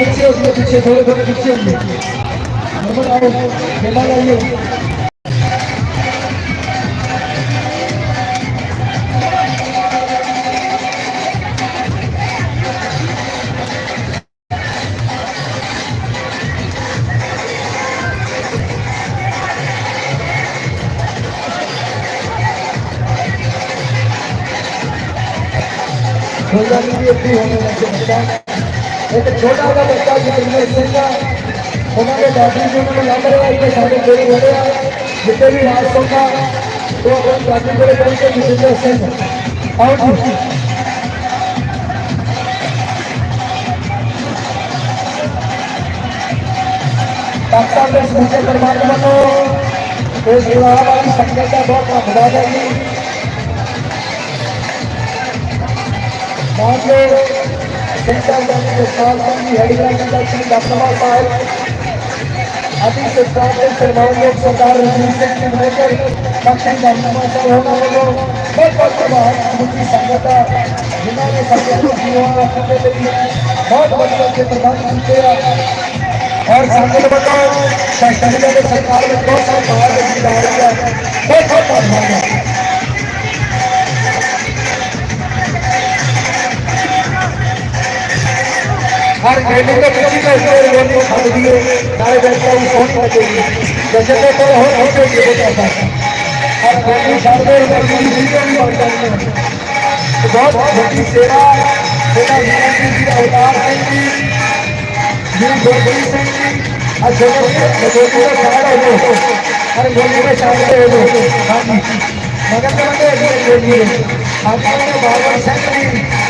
पीछे हो भैया पीछे थोड़े थोड़े पीछे होंगे नंबर आओ मेला लाइए अपनी होने लगे बच्चा एक छोटा सा बच्चा जितेंद्र सिंह का उन्होंने डॉक्टरी से उन्होंने लग रहा है कि सारे जोड़े हो हैं जितने भी रास्तों का तो अपन डॉक्टरी को के जितेंद्र सिंह जी डॉक्टर ने मुझे करवा बनो इस विवाह वाली संगत का बहुत बड़ा जाएगी बाद में शिक्षा जाने के साथ की हेडलाइन इंडस्ट्री डॉक्टर साहब अभी से साथ सेवाओं लोक सरकार रजीव सिंह दक्षिण डॉक्टर साहब होना बोलो बहुत बहुत प्रभाव मुझी संगत जिन्होंने संगत जीवन रखने के लिए बहुत बढ़िया के प्रधान किया। और सरकार बहुत बहुत धन्यवाद। हर गेंदे किसी का स्कोर गेंदे छाड़ दिए सारे बैठता हूँ फ़ोन कर देंगे जैसे मैं तो हो हो तो ये होता था हर गेंदे छाड़ दे उधर मेरी वीडियो भी बढ़ जाती है तो बहुत छोटी सेवा बेटा वीरा सिंह जी अवतार सिंह जी जी गोपी सिंह जी और छोटे छोटे का छाड़ हो हर गेंदे में छाड़ते हो हाँ जी मगर मैं ये बोलिए आपने बाबा सिंह जी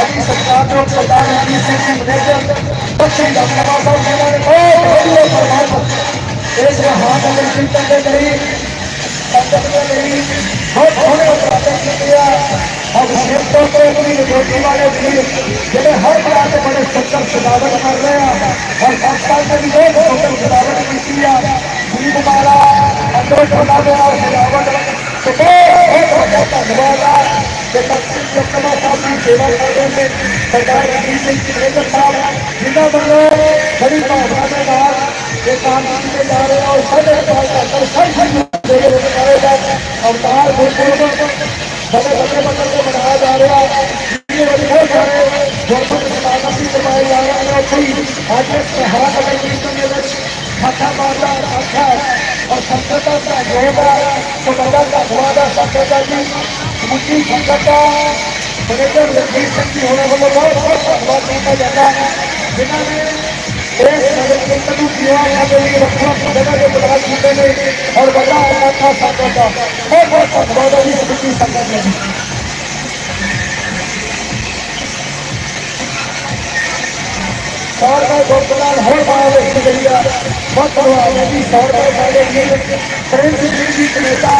अभी सरकार ने सरदार रणजीत सिंह जी मैनेजर दक्षिण धर्मवा साहब जिन्होंने बहुत बढ़िया फरमान देश में हाथ अगर चिंतन के गई संकट में गई बहुत होने प्रदर्शन किया और क्षेत्रों को अपनी रोटी वाले भी जिन्हें हर प्रकार के बड़े सत्तर सजावट कर रहे हैं। और संस्थान में भी बहुत सत्तर सजावट की किया दीप माला अंदर सजावे और सजावट तो बहुत बहुत धन्यवाद। कि लोकसभा साहब की सेवा करने में सरदार रणजीत सिंह जी साहब जिन्हों बनो बड़ी भावना के नाल ये काम किए जा रहे हैं और करेगा अवतार गुरपुरब बड़े का संगठन लक्ष्मी शक्ति होने वालों को। बहुत धन्यवाद कहता जाता है जिन्होंने देश और बड़ा बहुत बहुत धन्यवाद। समिति संगठन सौ रुपए गोपाल हर बार व्यक्त करिए बहुत धन्यवाद है जी सौ रुपए पहले ये प्रेम सिंह जी कनेता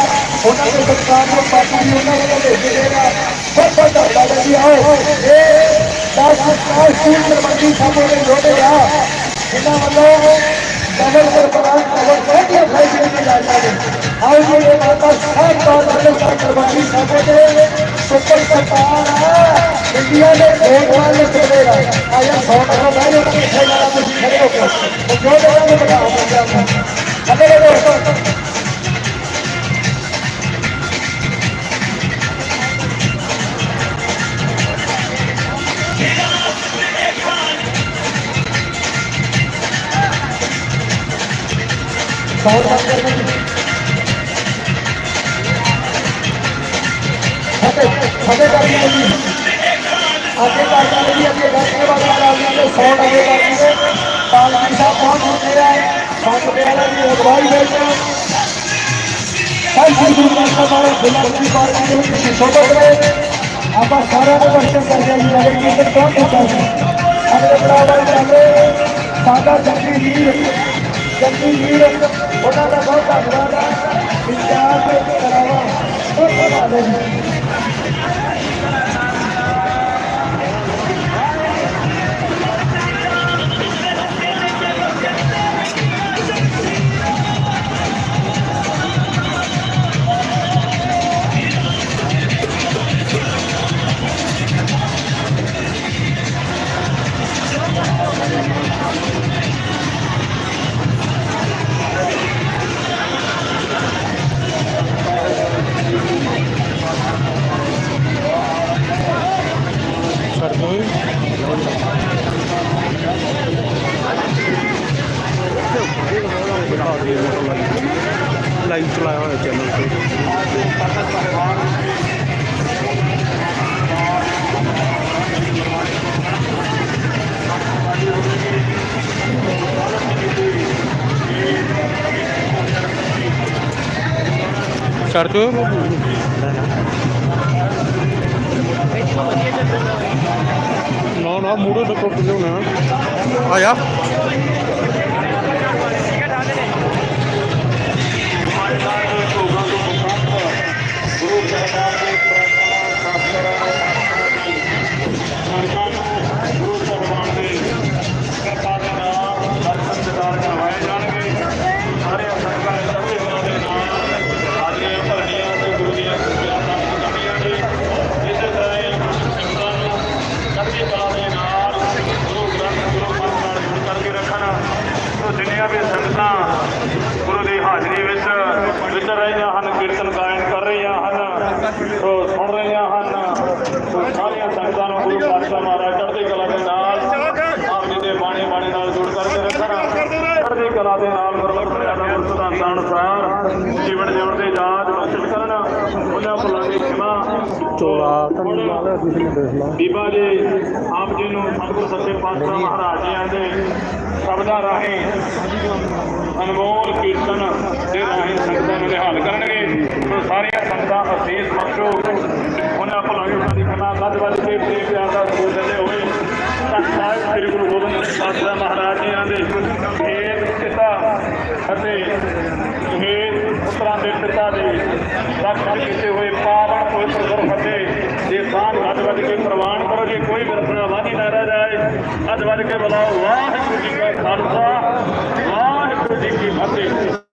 उन्होंने सरकार को पार्टी ने उन्होंने को भेज देगा बहुत बहुत धन्यवाद है जी आओ। ये दस दस स्कूल प्रबंधी साहब ने जोड़े आ इन्होंने वालों डबल सरकार डबल बहुत ही अफाई के जा रहे हैं। आओ जी ये माता सब तौर पर प्रबंधी साहब ने सुपर सरकार है। इंडिया ने वोट वाले चलेगा आया सौ टका बैठे तो पीछे जाना कुछ खड़े होकर तो जो जगह में बता हो अगले दोस्तों सौ बात करना फतेह फतेह करनी होगी आगे काटना लगी अपने घर के बाद सौ आगे काटेंगे पाँच पैसा पाँच रुपये का है पाँच रुपये वाला भी अखबारी कर जाएँगे कौन होता बहुत अखबार ਲਾਈਵ ਚਲਾਇਆ ਹੋਇਆ ਚੈਨਲ ਤੇ ਛੱਡ ਦੋ ਨਾ ਨਾ ਮੂੜੇ ਤੋਂ ਟੁੱਟ ਲਿਉਣਾ ਆ ਸਾਰੀਆਂ ਸੰਗਤਾਂ ਨੂੰ ਗੁਰੂ ਪਾਤਸ਼ਾਹ ਮਹਾਰਾਜ ਚੜ੍ਹਦੀ ਕਲਾ ਦੇ ਨਾਲ ਆਪ ਜੀ ਦੇ ਬਾਣੀ ਬਾਣੀ ਨਾਲ ਜੁੜ ਕਰਕੇ ਰੱਖਣ ਚੜ੍ਹਦੀ ਕਲਾ ਦੇ ਨਾਲ ਗੁਰਮਤਿ ਮਰਿਆਦਾ ਗੁਰ ਸਿਧਾਂਤਾਂ ਅਨੁਸਾਰ ਜੀਵਨ ਜਿਉਣ ਦੇ ਜਾਜ ਬਖਸ਼ਿਸ਼ ਕਰਨ ਉਹਨਾਂ ਭੁੱਲਾਂ ਦੀ ਖਿਮਾ ਚੋਲਾ ਤੁਹਾਨੂੰ ਨਾਲ ਕਿਸੇ ਨੇ ਦੇਖ ਲਾ ਬੀਬਾ ਜੀ ਆਪ ਜੀ ਨੂੰ ਸਤਿਗੁਰ ਸੱਚੇ ਪਾਤਸ਼ਾਹ ਮਹਾਰਾਜ ਜੀ ਆਂਦੇ ਸ਼ਬਦਾਂ ਰਾਹੀਂ ਅਨਮੋਲ ਕੀਰਤਨ ਦੇ ਰਾਹੀਂ ਸੰਗਤਾਂ ਨੂੰ ਨਿਹਾਲ ਕਰਨਗੇ। ਸੋ ਸਾਰੀਆਂ ਸੰਗਤਾਂ ਅਸੀਸ ਬਖਸ਼ੋ। ਉਹਨਾਂ ਭਲਾਈ ਉਹਨਾਂ ਦੀ ਵੱਜ ਕੇ ਪ੍ਰੇ ਪਿਆਰ ਦਾ ਸੂਰ ਦਿੰਦੇ ਹੋਏ ਤਖਤ ਸਾਹਿਬ ਸ੍ਰੀ ਗੁਰੂ ਗੋਬਿੰਦ ਸਿੰਘ ਪਾਤਸ਼ਾਹ ਮਹਾਰਾਜ ਜੀ ਦੇ ਖੇਤ ਪਿਤਾ ਅਤੇ ਇਹ ਪੁੱਤਰਾਂ ਦੇ ਪਿਤਾ ਦੇ ਰੱਖਣ ਕੀਤੇ ਹੋਏ ਪਾਵਨ ਪਵਿੱਤਰ ਗੁਰ ਫਤਿਹ ਇਹ ਸਾਨ ਹੱਥ ਵੱਜ ਕੇ ਪ੍ਰਵਾਨ ਕਰੋ ਜੇ ਕੋਈ ਵਿਰਸਣਾ ਵਾਧੀ ਨਾ ਰਹਿ ਜਾਏ। ਹੱਥ ਵੱਜ ਕੇ ਬੁਲਾਓ, ਵਾਹਿਗੁਰੂ ਜੀ ਕਾ ਖਾਲਸਾ, ਵਾਹਿਗੁਰੂ ਜੀ ਕੀ ਫਤਿਹ।